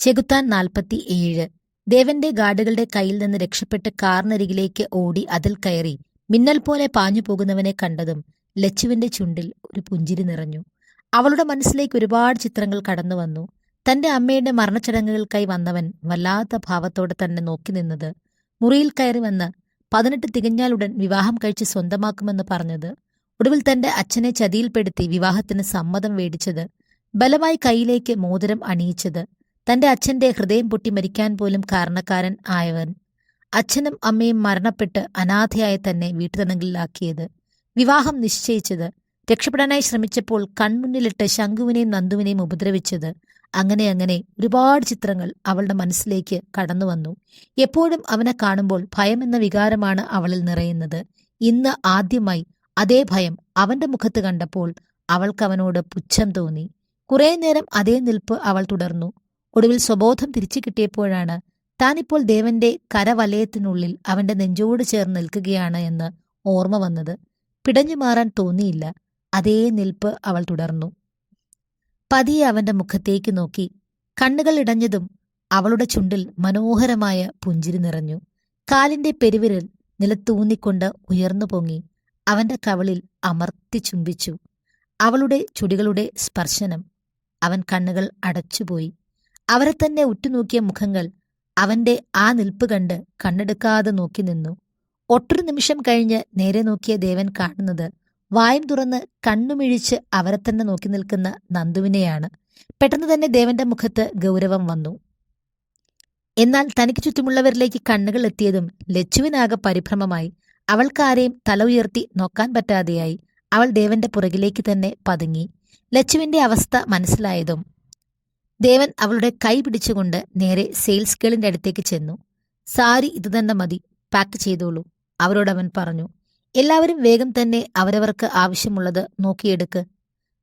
ചെകുത്താൻ നാൽപ്പത്തി ഏഴ് ദേവന്റെ ഗാർഡുകളുടെ കയ്യിൽ നിന്ന് രക്ഷപ്പെട്ട് കാറിനരികിലേക്ക് ഓടി അതിൽ കയറി മിന്നൽ പോലെ പാഞ്ഞു പോകുന്നവനെ കണ്ടതും ലച്ചുവിന്റെ ചുണ്ടിൽ ഒരു പുഞ്ചിരി നിറഞ്ഞു. അവളുടെ മനസ്സിലേക്ക് ഒരുപാട് ചിത്രങ്ങൾ കടന്നു വന്നു. തന്റെ അമ്മയുടെ മരണച്ചടങ്ങുകൾക്കായി വന്നവൻ വല്ലാത്ത ഭാവത്തോടെ തന്നെ നോക്കി നിന്നത് മുറിയിൽ കയറി വന്ന് പതിനെട്ട് തികഞ്ഞാലുടൻ വിവാഹം കഴിച്ച് സ്വന്തമാക്കുമെന്ന് പറഞ്ഞത് ഒടുവിൽ തന്റെ അച്ഛനെ ചതിയിൽപ്പെടുത്തി വിവാഹത്തിന് സമ്മതം വേടിച്ചത് ബലമായി കൈയിലേക്ക് മോതിരം അണിയിച്ചത് തന്റെ അച്ഛന്റെ ഹൃദയം പൊട്ടി മരിക്കാൻ പോലും കാരണക്കാരൻ ആയവൻ. അച്ഛനും അമ്മയും മരണപ്പെട്ട് അനാഥയായി തന്നെ വീട്ടുതണങ്ങളിലാക്കിയത് വിവാഹം നിശ്ചയിച്ചത്. രക്ഷപ്പെടാനായി ശ്രമിച്ചപ്പോൾ കൺമുന്നിലിട്ട് ശംഖുവിനെയും നന്ദുവിനെയും ഉപദ്രവിച്ചത്. അങ്ങനെ അങ്ങനെ ഒരുപാട് ചിത്രങ്ങൾ അവളുടെ മനസ്സിലേക്ക് കടന്നു വന്നു എപ്പോഴും അവനെ കാണുമ്പോൾ ഭയം എന്ന വികാരമാണ് അവളിൽ നിറയുന്നത്. ഇന്ന് ആദ്യമായി അതേ ഭയം അവന്റെ മുഖത്ത് കണ്ടപ്പോൾ അവൾക്ക് അവനോട് പുച്ഛം തോന്നി. കുറേ നേരം അതേ നിൽപ്പ് അവൾ തുടർന്നു. ഒടുവിൽ സ്വബോധം തിരിച്ചു കിട്ടിയപ്പോഴാണ് താനിപ്പോൾ ദേവന്റെ കരവലയത്തിനുള്ളിൽ അവന്റെ നെഞ്ചോട് ചേർന്ന് നിൽക്കുകയാണ് എന്ന് ഓർമ്മ വന്നത്. പിടഞ്ഞു മാറാൻ തോന്നിയില്ല. അതേ നിൽപ്പ് അവൾ തുടർന്നു. പതിയെ അവന്റെ മുഖത്തേക്ക് നോക്കി കണ്ണുകൾ ഇടഞ്ഞതും അവളുടെ ചുണ്ടിൽ മനോഹരമായ പുഞ്ചിരി നിറഞ്ഞു. കാലിന്റെ പെരുവിരൽ നിലത്തൂന്നിക്കൊണ്ട് ഉയർന്നു പൊങ്ങി അവന്റെ കവളിൽ അമർത്തി ചുംബിച്ചു. അവളുടെ ചുടികളുടെ സ്പർശനം അവൻ കണ്ണുകൾ അടച്ചുപോയി. അവരെ തന്നെ ഉറ്റുനോക്കിയ മുഖങ്ങൾ അവന്റെ ആ നിൽപ്പ് കണ്ട് കണ്ണെടുക്കാതെ നോക്കി നിന്നു. ഒട്ടൊരു നിമിഷം കഴിഞ്ഞ് നേരെ നോക്കിയ ദേവൻ കാണുന്നത് വായും തുറന്ന് കണ്ണുമിഴിച്ച് അവരെ തന്നെ നോക്കി നിൽക്കുന്ന നന്ദുവിനെയാണ്. പെട്ടെന്ന് തന്നെ ദേവന്റെ മുഖത്ത് ഗൗരവം വന്നു. എന്നാൽ തനിക്ക് ചുറ്റുമുള്ളവരിലേക്ക് കണ്ണുകൾ എത്തിയതും ലച്ചുവിനാകെ പരിഭ്രമമായി. അവൾക്കാരെയും തല ഉയർത്തി നോക്കാൻ പറ്റാതെയായി. അവൾ ദേവന്റെ പുറകിലേക്ക് തന്നെ പതുങ്ങി. ലച്ചുവിന്റെ അവസ്ഥ മനസ്സിലായതും ദേവൻ അവളുടെ കൈ പിടിച്ചുകൊണ്ട് നേരെ സെയിൽസ് ഗേളിന്റെ അടുത്തേക്ക് ചെന്നു. സാരി ഇതുതന്നെ മതി പാക്ക് ചെയ്തോളൂ അവരോടവൻ പറഞ്ഞു. എല്ലാവരും വേഗം തന്നെ അവരവർക്ക് ആവശ്യമുള്ളത് നോക്കിയെടുക്ക്.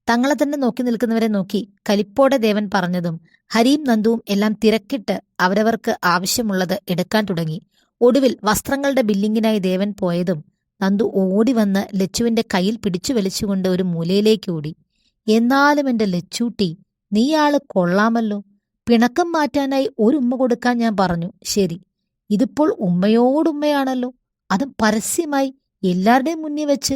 തങ്ങളെ തന്നെ നോക്കി നിൽക്കുന്നവരെ നോക്കി കലിപ്പോടെ ദേവൻ പറഞ്ഞതും ഹരിയും നന്ദുവും എല്ലാം തിരക്കിട്ട് അവരവർക്ക് ആവശ്യമുള്ളത് എടുക്കാൻ തുടങ്ങി. ഒടുവിൽ വസ്ത്രങ്ങളുടെ ബില്ലിങ്ങിനായി ദേവൻ പോയതും നന്ദു ഓടി വന്ന് ലച്ചുവിന്റെ കയ്യിൽ പിടിച്ചു വലിച്ചുകൊണ്ട് ഒരു മൂലയിലേക്ക് ഓടി. എന്നാലും എന്റെ ലച്ചൂട്ടി നീയാൾ കൊള്ളാമല്ലോ. പിണക്കം മാറ്റാനായി ഒരു ഉമ്മ കൊടുക്കാൻ ഞാൻ പറഞ്ഞു. ശരി. ഇതിപ്പോൾ ഉമ്മയോടുമ്മയാണല്ലോ അതും പരസ്യമായി എല്ലാവരുടെയും മുന്നിൽ വെച്ച്.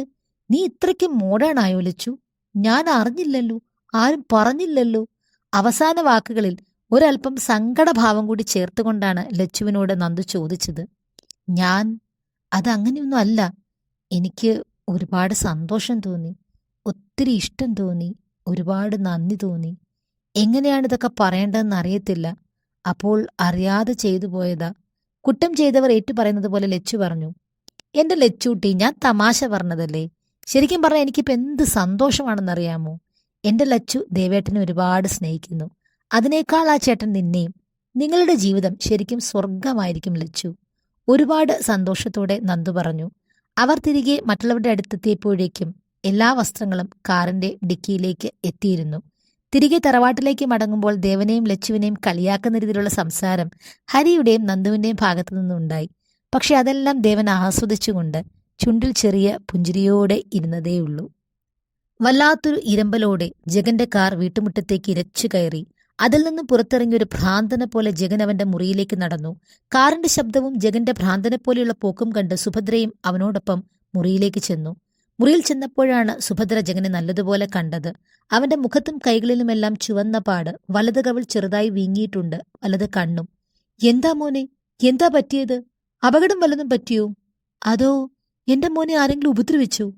നീ ഇത്രയ്ക്ക് മോഡേണായോ ലച്ചു? ഞാൻ അറിഞ്ഞില്ലല്ലോ. ആരും പറഞ്ഞില്ലല്ലോ. അവസാന വാക്കുകളിൽ ഒരൽപ്പം സങ്കടഭാവം കൂടി ചേർത്തുകൊണ്ടാണ് ലച്ചുവിനോട് നന്ദു ചോദിച്ചത്. ഞാൻ? അതങ്ങനെയൊന്നും അല്ല. എനിക്ക് ഒരുപാട് സന്തോഷം തോന്നി. ഒത്തിരി ഇഷ്ടം തോന്നി. ഒരുപാട് നന്ദി തോന്നി. എങ്ങനെയാണ് ഇതൊക്കെ പറയേണ്ടതെന്ന് അറിയത്തില്ല. അപ്പോൾ അറിയാതെ ചെയ്തു പോയതാ. കുറ്റം ചെയ്തവർ ഏറ്റു പറയുന്നത് പോലെ ലച്ചു പറഞ്ഞു. എന്റെ ലച്ചൂട്ടി ഞാൻ തമാശ പറഞ്ഞതല്ലേ? ശരിക്കും പറഞ്ഞാൽ എനിക്കിപ്പോൾ എന്ത് സന്തോഷമാണെന്നറിയാമോ? എന്റെ ലച്ചു ദേവേട്ടനെ ഒരുപാട് സ്നേഹിക്കുന്നു. അതിനേക്കാൾ ആ ചേട്ടൻ നിന്നെയും. നിങ്ങളുടെ ജീവിതം ശരിക്കും സ്വർഗമായിരിക്കും ലച്ചു. ഒരുപാട് സന്തോഷത്തോടെ നന്ദു പറഞ്ഞു. അവർ തിരികെ മറ്റുള്ളവരുടെ അടുത്തെത്തിയപ്പോഴേക്കും എല്ലാ വസ്ത്രങ്ങളും കാറിന്റെ ഡിക്കിയിലേക്ക് എത്തിയിരുന്നു. തിരികെ തറവാട്ടിലേക്ക് മടങ്ങുമ്പോൾ ദേവനെയും ലച്ചുവിനെയും കളിയാക്കുന്ന രീതിയിലുള്ള സംസാരം ഹരിയുടെയും നന്ദുവിന്റെയും ഭാഗത്തു നിന്നുണ്ടായി. പക്ഷെ അതെല്ലാം ദേവൻ ആസ്വദിച്ചുകൊണ്ട് ചുണ്ടിൽ ചെറിയ പുഞ്ചിരിയോടെ ഇരുന്നതേയുള്ളൂ. വല്ലാത്തൊരു ഇരമ്പലോടെ ജഗന്റെ കാർ വീട്ടുമുറ്റത്തേക്ക് ഇരച്ചു കയറി. അതിൽ നിന്ന് പുറത്തിറങ്ങി ഒരു ഭ്രാന്തനെ പോലെ ജഗൻ അവന്റെ മുറിയിലേക്ക് നടന്നു. കാറിന്റെ ശബ്ദവും ജഗന്റെ ഭ്രാന്തനെ പോലെയുള്ള പോക്കും കണ്ട് സുഭദ്രയും അവനോടൊപ്പം മുറിയിലേക്ക് ചെന്നു. മുറിയിൽ ചെന്നപ്പോഴാണ് സുഭദ്ര ജഗനെ നല്ലതുപോലെ കണ്ടത്. അവന്റെ മുഖത്തും കൈകളിലുമെല്ലാം ചുവന്ന പാട് വലത് കവിൾ ചെറുതായി വീങ്ങിയിട്ടുണ്ട് വലത് കണ്ണും. എന്താ മോനെ? എന്താ പറ്റിയത്? അപകടം വല്ലതും പറ്റിയോ? അതോ എന്റെ മോനെ ആരെങ്കിലും ഉപദ്രവിച്ചു?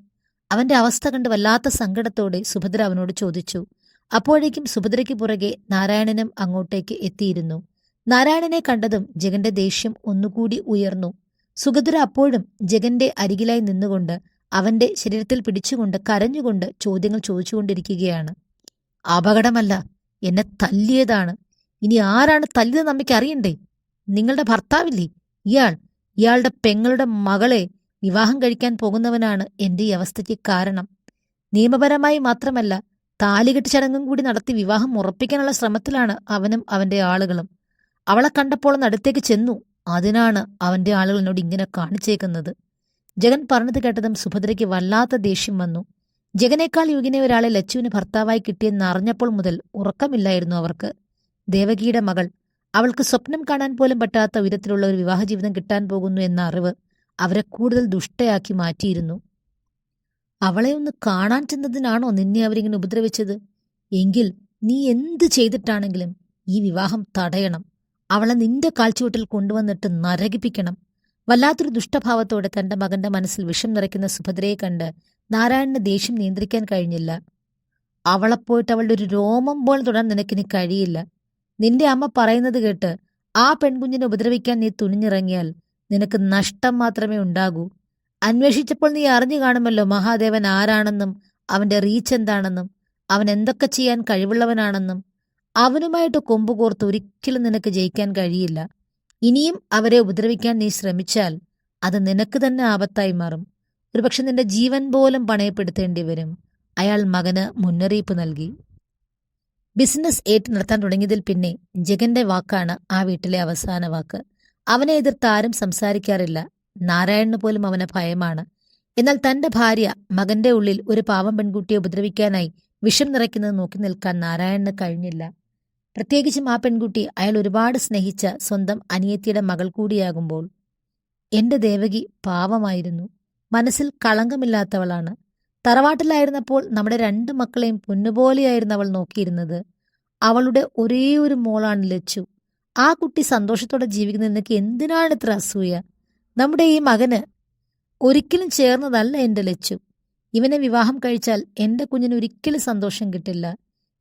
അവന്റെ അവസ്ഥ കണ്ട് വല്ലാത്ത സങ്കടത്തോടെ സുഭദ്ര അവനോട് ചോദിച്ചു. അപ്പോഴേക്കും സുഭദ്രയ്ക്ക് പുറകെ നാരായണനും അങ്ങോട്ടേക്ക് എത്തിയിരുന്നു. നാരായണനെ കണ്ടതും ജഗന്റെ ദേഷ്യം ഒന്നുകൂടി ഉയർന്നു. സുഗദ്ര അപ്പോഴും ജഗന്റെ അരികിലായി നിന്നുകൊണ്ട് അവന്റെ ശരീരത്തിൽ പിടിച്ചുകൊണ്ട് കരഞ്ഞുകൊണ്ട് ചോദ്യങ്ങൾ ചോദിച്ചുകൊണ്ടിരിക്കുകയാണ്. അപകടമല്ല എന്നെ തല്ലിയതാണ്. ഇനി ആരാണ് തല്ലിയതെന്ന് അമ്മയ്ക്ക് അറിയണ്ടേ? നിങ്ങളുടെ ഭർത്താവില്ലേ? ഇയാൾ ഇയാളുടെ പെങ്ങളുടെ മകളെ വിവാഹം കഴിക്കാൻ പോകുന്നവനാണ് എന്റെ ഈ അവസ്ഥയ്ക്ക് കാരണം. നിയമപരമായി മാത്രമല്ല താലികെട്ട് ചടങ്ങും കൂടി നടത്തി വിവാഹം ഉറപ്പിക്കാനുള്ള ശ്രമത്തിലാണ് അവനും അവന്റെ ആളുകളും. അവളെ കണ്ടപ്പോൾ നടുത്തേക്ക് ചെന്നു. അതിനാണ് അവന്റെ ആളുകൾ എന്നോട് ഇങ്ങനെ കാണിച്ചേക്കുന്നത്. ജഗൻ പറഞ്ഞത് കേട്ടതും സുഭദ്രയ്ക്ക് വല്ലാത്ത ദേഷ്യം വന്നു. ജഗനേക്കാൾ യുഗിനെ ഒരാളെ ലച്ചുവിന് ഭർത്താവായി കിട്ടിയെന്ന് അറിഞ്ഞപ്പോൾ മുതൽ ഉറക്കമില്ലായിരുന്നു അവർക്ക്. ദേവകിയുടെ മകൾ അവൾക്ക് സ്വപ്നം കാണാൻ പോലും പറ്റാത്ത വിധത്തിലുള്ള ഒരു വിവാഹ ജീവിതം കിട്ടാൻ പോകുന്നു എന്ന അറിവ് അവരെ കൂടുതൽ ദുഷ്ടയാക്കി മാറ്റിയിരുന്നു. അവളെ ഒന്ന് കാണാൻ ചെന്നതിനാണോ നിന്നെ അവരിങ്ങനെ ഉപദ്രവിച്ചത്? എങ്കിൽ നീ എന്ത് ചെയ്തിട്ടാണെങ്കിലും ഈ വിവാഹം തടയണം. അവളെ നിന്റെ കാൽച്ചുവട്ടിൽ കൊണ്ടുവന്നിട്ട് നരകിപ്പിക്കണം. വല്ലാത്തൊരു ദുഷ്ടഭാവത്തോടെ തന്റെ മകന്റെ മനസ്സിൽ വിഷം നിറയ്ക്കുന്ന സുഭദ്രയെ കണ്ട് നാരായണന് ദേഷ്യം നിയന്ത്രിക്കാൻ കഴിഞ്ഞില്ല. അവളെ പോയിട്ട് അവളുടെ ഒരു രോമം പോലെ തൊടാൻ നിനക്കിനി കഴിയില്ല. നിന്റെ അമ്മ പറയുന്നത് കേട്ട് ആ പെൺകുഞ്ഞിനെ ഉപദ്രവിക്കാൻ നീ തുനിഞ്ഞിറങ്ങിയാൽ നിനക്ക് നഷ്ടം മാത്രമേ ഉണ്ടാകൂ. അന്വേഷിച്ചപ്പോൾ നീ അറിഞ്ഞു കാണുമല്ലോ മഹാദേവൻ ആരാണെന്നും അവന്റെ റീച്ച് എന്താണെന്നും അവൻ എന്തൊക്കെ ചെയ്യാൻ കഴിവുള്ളവനാണെന്നും. അവനുമായിട്ട് കൊമ്പുകോർത്ത് ഒരിക്കലും നിനക്ക് ജയിക്കാൻ കഴിയില്ല. ഇനിയും അവരെ ഉപദ്രവിക്കാൻ നീ ശ്രമിച്ചാൽ അത് നിനക്ക് തന്നെ ആപത്തായി മാറും. ഒരുപക്ഷെ നിന്റെ ജീവൻ പോലും പണയപ്പെടുത്തേണ്ടി വരും. അയാൾ മകന് മുന്നറിയിപ്പ് നൽകി. ബിസിനസ് ഏറ്റു നടത്താൻ തുടങ്ങിയതിൽ പിന്നെ ജഗന്റെ വാക്കാണ് ആ വീട്ടിലെ അവസാന വാക്ക്. അവനെ എതിർത്ത് ആരും സംസാരിക്കാറില്ല. നാരായണന് പോലും അവന് ഭയമാണ്. എന്നാൽ തന്റെ ഭാര്യ മകന്റെ ഉള്ളിൽ ഒരു പാവം പെൺകുട്ടിയെ ഉപദ്രവിക്കാനായി വിഷം നിറയ്ക്കുന്നത് നോക്കി നിൽക്കാൻ നാരായണന് കഴിഞ്ഞില്ല. പ്രത്യേകിച്ചും ആ പെൺകുട്ടി അയാൾ ഒരുപാട് സ്നേഹിച്ച സ്വന്തം അനിയത്തിയുടെ മകൾ കൂടിയാകുമ്പോൾ എന്റെ ദേവകി പാവമായിരുന്നു. മനസ്സിൽ കളങ്കമില്ലാത്തവളാണ്. തറവാട്ടിലായിരുന്നപ്പോൾ നമ്മുടെ രണ്ട് മക്കളെയും പൊന്നുപോലെയായിരുന്നു അവൾ നോക്കിയിരുന്നത്. അവളുടെ ഒരേ ഒരു മോളാണ് ലച്ചു. ആ കുട്ടി സന്തോഷത്തോടെ ജീവിക്കുന്ന നിനക്ക് എന്തിനാണ് ഇത്ര അസൂയ? നമ്മുടെ ഈ മകന് ഒരിക്കലും ചേർന്നതല്ല എന്റെ ലച്ചു. ഇവനെ വിവാഹം കഴിച്ചാൽ എന്റെ കുഞ്ഞിന് ഒരിക്കലും സന്തോഷം കിട്ടില്ല.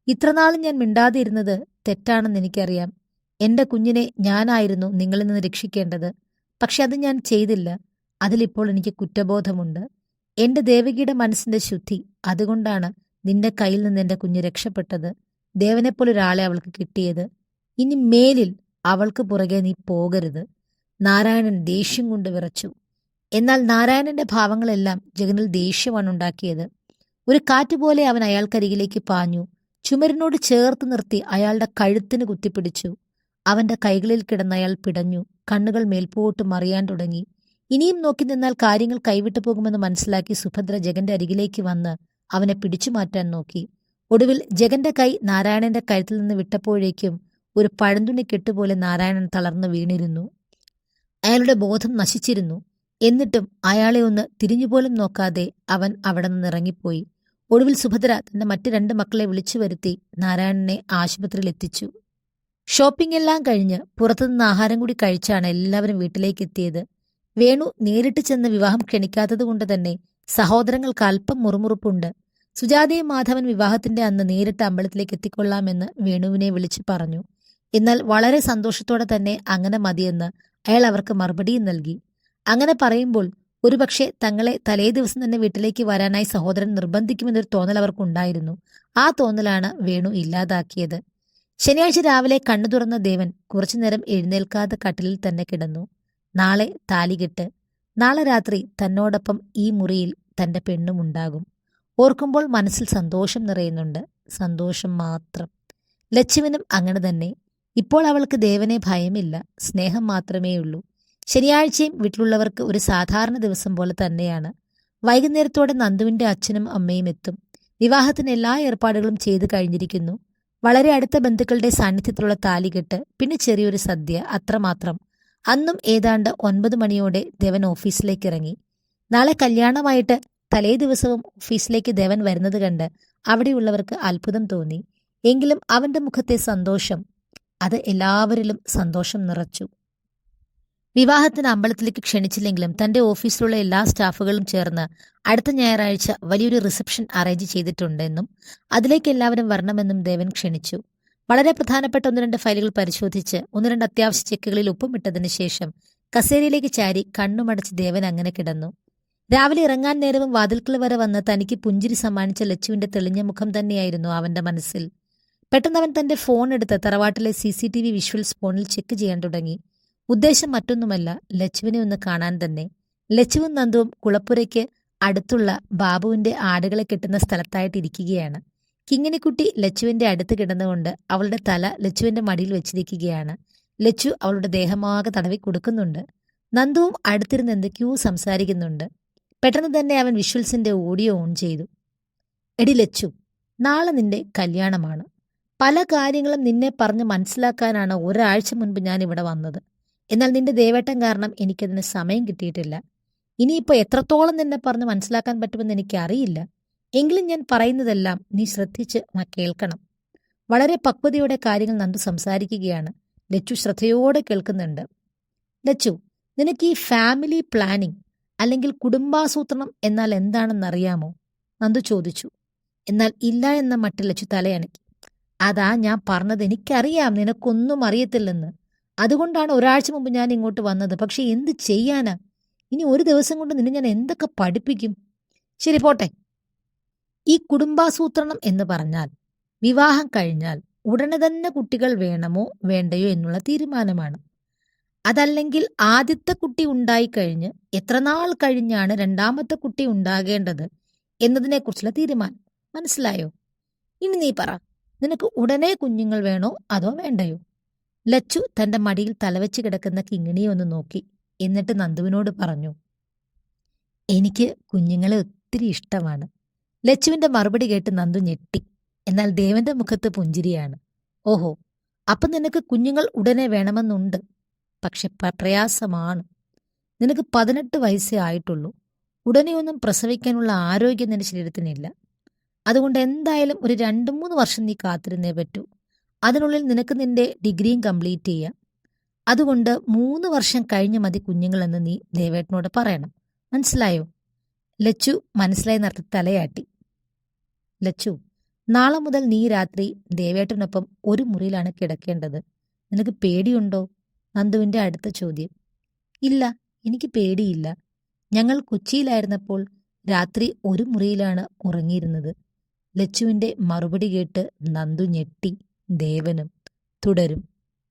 ഇത്രനാളും ഞാൻ മിണ്ടാതിരുന്നത് തെറ്റാണെന്ന് എനിക്കറിയാം. എന്റെ കുഞ്ഞിനെ ഞാനായിരുന്നു നിങ്ങളിൽ നിന്ന് രക്ഷിക്കേണ്ടത്. പക്ഷെ അത് ഞാൻ ചെയ്തില്ല. അതിലിപ്പോൾ എനിക്ക് കുറ്റബോധമുണ്ട്. എന്റെ ദേവകിയുടെ മനസ്സിന്റെ ശുദ്ധി അതുകൊണ്ടാണ് നിന്റെ കയ്യിൽ നിന്ന് എന്റെ കുഞ്ഞ് രക്ഷപ്പെട്ടത്. ദേവനെപ്പോലൊരാളെ അവൾക്ക് കിട്ടിയത്. ഇനി മേലിൽ അവൾക്ക് പുറകെ നീ പോകരുത്. നാരായണൻ ദേഷ്യം കൊണ്ട് വിറച്ചു. എന്നാൽ നാരായണന്റെ ഭാവങ്ങളെല്ലാം ജഗനിൽ ദേഷ്യമാണ് ഉണ്ടാക്കിയത്. ഒരു കാറ്റുപോലെ അവൻ അയാൾക്കരികിലേക്ക് പാഞ്ഞു. ചുമരിനോട് ചേർത്ത് നിർത്തി അയാളുടെ കഴുത്തിന് കുത്തിപ്പിടിച്ചു. അവന്റെ കൈകളിൽ കിടന്ന അയാൾ പിടഞ്ഞു. കണ്ണുകൾ മേൽപോട്ട് മറിയാൻ തുടങ്ങി. ഇനിയും നോക്കി നിന്നാൽ കാര്യങ്ങൾ കൈവിട്ടു പോകുമെന്ന് മനസ്സിലാക്കി സുഭദ്ര ജഗന്റെ അരികിലേക്ക് വന്ന് അവനെ പിടിച്ചു മാറ്റാൻ നോക്കി. ഒടുവിൽ ജഗന്റെ കൈ നാരായണന്റെ കഴുത്തിൽ നിന്ന് വിട്ടപ്പോഴേക്കും ഒരു പഴന്തുണി കെട്ടുപോലെ നാരായണൻ തളർന്നു വീണിരുന്നു. അയാളുടെ ബോധം നശിച്ചിരുന്നു. എന്നിട്ടും അയാളെ ഒന്ന് തിരിഞ്ഞുപോലും നോക്കാതെ അവൻ അവിടെ നിന്ന് ഇറങ്ങിപ്പോയി. ഒടുവിൽ സുഭദ്ര തന്റെ മറ്റു രണ്ട് മക്കളെ വിളിച്ചു വരുത്തി നാരായണനെ ആശുപത്രിയിൽ എത്തിച്ചു ഷോപ്പിംഗ് എല്ലാം കഴിഞ്ഞ് പുറത്തുനിന്ന് ആഹാരം കൂടി കഴിച്ചാണ് എല്ലാവരും വീട്ടിലേക്ക് എത്തിയത്. വേണു നേരിട്ട് ചെന്ന് വിവാഹം ക്ഷണിക്കാത്തത് കൊണ്ട് തന്നെ സഹോദരങ്ങൾക്ക് അല്പം മുറുമുറുപ്പുണ്ട്. സുജാതയും മാധവൻ വിവാഹത്തിന്റെ അന്ന് നേരിട്ട് അമ്പലത്തിലേക്ക് എത്തിക്കൊള്ളാമെന്ന് വേണുവിനെ വിളിച്ചു പറഞ്ഞു. എന്നാൽ വളരെ സന്തോഷത്തോടെ തന്നെ അങ്ങനെ മതിയെന്ന് അയാൾ അവർക്ക് മറുപടിയും നൽകി. അങ്ങനെ പറയുമ്പോൾ ഒരുപക്ഷെ തങ്ങളെ തലേ ദിവസം തന്നെ വീട്ടിലേക്ക് വരാനായി സഹോദരൻ നിർബന്ധിക്കുമെന്നൊരു തോന്നൽ അവർക്കുണ്ടായിരുന്നു. ആ തോന്നലാണ് വേണു ഇല്ലാതാക്കിയത്. ശനിയാഴ്ച രാവിലെ കണ്ണു തുറന്ന ദേവൻ കുറച്ചുനേരം എഴുന്നേൽക്കാതെ കട്ടിലിൽ തന്നെ കിടന്നു. നാളെ താലികെട്ട് നാളെ രാത്രി തന്നോടൊപ്പം ഈ മുറിയിൽ തന്റെ പെണ്ണും ഉണ്ടാകും. ഓർക്കുമ്പോൾ മനസ്സിൽ സന്തോഷം നിറയുന്നുണ്ട്. സന്തോഷം മാത്രം. ലച്ചുവിനും അങ്ങനെ തന്നെ. ഇപ്പോൾ അവൾക്ക് ദേവനെ ഭയമില്ല. സ്നേഹം മാത്രമേ ഉള്ളൂ ശനിയാഴ്ചയും വീട്ടിലുള്ളവർക്ക് ഒരു സാധാരണ ദിവസം പോലെ തന്നെയാണ്. വൈകുന്നേരത്തോടെ നന്ദുവിന്റെ അച്ഛനും അമ്മയും എത്തും. വിവാഹത്തിന് എല്ലാ ഏർപ്പാടുകളും ചെയ്തു കഴിഞ്ഞിരിക്കുന്നു. വളരെ അടുത്ത ബന്ധുക്കളുടെ സാന്നിധ്യത്തിലുള്ള താലികെട്ട് പിന്നെ ചെറിയൊരു സദ്യ അത്രമാത്രം. അന്നും ഏതാണ്ട് ഒൻപത് മണിയോടെ ദേവൻ ഓഫീസിലേക്ക് ഇറങ്ങി. നാളെ കല്യാണമായിട്ട് തലേ ദിവസവും ഓഫീസിലേക്ക് ദേവൻ വരുന്നത് കണ്ട് അവിടെയുള്ളവർക്ക് അത്ഭുതം തോന്നി. എങ്കിലും അവന്റെ മുഖത്തെ സന്തോഷം അത് എല്ലാവരിലും സന്തോഷം നിറച്ചു. വിവാഹത്തിന് അമ്പലത്തിലേക്ക് ക്ഷണിച്ചില്ലെങ്കിലും തന്റെ ഓഫീസിലുള്ള എല്ലാ സ്റ്റാഫുകളും ചേർന്ന് അടുത്ത ഞായറാഴ്ച വലിയൊരു റിസപ്ഷൻ അറേഞ്ച് ചെയ്തിട്ടുണ്ടെന്നും അതിലേക്ക് എല്ലാവരും വരണമെന്നും ദേവൻ ക്ഷണിച്ചു. വളരെ പ്രധാനപ്പെട്ട ഒന്ന് രണ്ട് ഫയലുകൾ പരിശോധിച്ച് ഒന്ന് രണ്ട് അത്യാവശ്യ ചെക്കുകളിൽ ഒപ്പുമിട്ടതിന് ശേഷം കസേരയിലേക്ക് ചാരി കണ്ണുമടച്ച് ദേവൻ അങ്ങനെ കിടന്നു. രാവിലെ ഇറങ്ങാൻ നേരവും വാതിൽക്കൽ വരെ വന്ന് തനിക്ക് പുഞ്ചിരി സമ്മാനിച്ച ലച്ചുവിന്റെ തെളിഞ്ഞ മുഖം തന്നെയായിരുന്നു അവന്റെ മനസ്സിൽ. പെട്ടെന്ന് അവൻ തന്റെ ഫോൺ എടുത്ത് തറവാട്ടിലെ C C T V visuals ഫോണിൽ ചെക്ക് ചെയ്യാൻ തുടങ്ങി. ഉദ്ദേശം മറ്റൊന്നുമല്ല ലച്ചുവിനെ ഒന്ന് കാണാൻ തന്നെ. ലച്ചുവും നന്ദുവും കുളപ്പുരയ്ക്ക് അടുത്തുള്ള ബാബുവിന്റെ ആടുകളെ കിട്ടുന്ന സ്ഥലത്തായിട്ട് ഇരിക്കുകയാണ്. കിങ്ങിണിക്കുട്ടി ലച്ചുവിന്റെ അടുത്ത് കിടന്നുകൊണ്ട് അവളുടെ തല ലച്ചുവിന്റെ മടിയിൽ വെച്ചിരിക്കുകയാണ്. ലച്ചു അവളുടെ ദേഹമാകെ തടവി കൊടുക്കുന്നുണ്ട്. നന്ദുവും അടുത്തിരുന്ന് എന്തൊക്കെയോ സംസാരിക്കുന്നുണ്ട്. പെട്ടെന്ന് തന്നെ അവൻ വിഷ്വൽസിന്റെ ഓഡിയോ ഓൺ ചെയ്തു. എടി ലച്ചു നാളെ നിന്റെ കല്യാണമാണ്. പല കാര്യങ്ങളും നിന്നെ പറഞ്ഞ് മനസ്സിലാക്കാനാണ് ഒരാഴ്ച മുൻപ് ഞാൻ ഇവിടെ വന്നത്. എന്നാൽ നിന്റെ ദേവേട്ടൻ കാരണം എനിക്കതിന് സമയം കിട്ടിയിട്ടില്ല. ഇനിയിപ്പോൾ എത്രത്തോളം നിന്നെ പറഞ്ഞ് മനസ്സിലാക്കാൻ പറ്റുമെന്ന് എനിക്കറിയില്ല. എങ്കിലും ഞാൻ പറയുന്നതെല്ലാം നീ ശ്രദ്ധിച്ച് കേൾക്കണം. വളരെ പക്വതയോടെ കാര്യങ്ങൾ നന്ദു സംസാരിക്കുകയാണ്. ലച്ചു ശ്രദ്ധയോടെ കേൾക്കുന്നുണ്ട്. ലച്ചു നിനക്ക് ഈ ഫാമിലി പ്ലാനിംഗ് അല്ലെങ്കിൽ കുടുംബാസൂത്രണം എന്നാൽ എന്താണെന്നറിയാമോ? നന്ദു ചോദിച്ചു. എന്നാൽ ഇല്ല എന്ന മട്ടിൽ ലച്ചു തലയണക്കി. അതാ ഞാൻ പറഞ്ഞത് എനിക്കറിയാം. നിനക്കൊന്നും അറിയത്തില്ലെന്ന്. അതുകൊണ്ടാണ് ഒരാഴ്ച മുമ്പ് ഞാൻ ഇങ്ങോട്ട് വന്നത്. പക്ഷെ എന്ത് ചെയ്യാനാ? ഇനി ഒരു ദിവസം കൊണ്ട് നിന്നെ ഞാൻ എന്തൊക്കെ പഠിപ്പിക്കും? ശരി പോട്ടെ. ഈ കുടുംബാസൂത്രണം എന്ന് പറഞ്ഞാൽ വിവാഹം കഴിഞ്ഞാൽ ഉടനെ തന്നെ കുട്ടികൾ വേണമോ വേണ്ടയോ എന്നുള്ള തീരുമാനമാണ്. അതല്ലെങ്കിൽ ആദ്യത്തെ കുട്ടി ഉണ്ടായിക്കഴിഞ്ഞ് എത്ര നാൾ കഴിഞ്ഞാണ് രണ്ടാമത്തെ കുട്ടി ഉണ്ടാകേണ്ടത് എന്നതിനെക്കുറിച്ചുള്ള തീരുമാനം. മനസ്സിലായോ? ഇനി നീ പറ നിനക്ക് ഉടനെ കുഞ്ഞുങ്ങൾ വേണോ അതോ വേണ്ടയോ? ലച്ചു തന്റെ മടിയിൽ തലവെച്ച് കിടക്കുന്ന കിങ്ങിണിയെ ഒന്ന് നോക്കി. എന്നിട്ട് നന്ദുവിനോട് പറഞ്ഞു എനിക്ക് കുഞ്ഞുങ്ങളെ ഒത്തിരി ഇഷ്ടമാണ്. ലച്ചുവിന്റെ മറുപടി കേട്ട് നന്ദു ഞെട്ടി. എന്നാൽ ദേവന്റെ മുഖത്ത് പുഞ്ചിരിയാണ്. ഓഹോ അപ്പം നിനക്ക് കുഞ്ഞുങ്ങൾ ഉടനെ വേണമെന്നുണ്ട്. പക്ഷെ പ്രയാസമാണ്. നിനക്ക് പതിനെട്ട് വയസ്സേ ആയിട്ടുള്ളൂ. ഉടനെയൊന്നും പ്രസവിക്കാനുള്ള ആരോഗ്യം നിന്റെ ശരീരത്തിനില്ല. അതുകൊണ്ട് എന്തായാലും ഒരു രണ്ട് മൂന്ന് വർഷം നീ കാത്തിരുന്നേ പറ്റൂ. അതിനുള്ളിൽ നിനക്ക് നിന്റെ ഡിഗ്രിയും കംപ്ലീറ്റ് ചെയ്യാം. അതുകൊണ്ട് മൂന്ന് വർഷം കഴിഞ്ഞ് മതി കുഞ്ഞുങ്ങളെന്ന് നീ ദേവേട്ടനോട് പറയണം. മനസ്സിലായോ? ലച്ചു മനസ്സിലായി നടത്തി തലയാട്ടി. ലച്ചു നാളെ മുതൽ നീ രാത്രി ദേവേട്ടനൊപ്പം ഒരു മുറിയിലാണ് കിടക്കേണ്ടത്. നിനക്ക് പേടിയുണ്ടോ? നന്ദുവിന്റെ അടുത്ത ചോദ്യം. ഇല്ല എനിക്ക് പേടിയില്ല. ഞങ്ങൾ കൊച്ചിയിലായിരുന്നപ്പോൾ രാത്രി ഒരു മുറിയിലാണ് ഉറങ്ങിയിരുന്നത്. ലച്ചുവിന്റെ മറുപടി കേട്ട് നന്ദു ഞെട്ടി. ദേവനും തുടരും.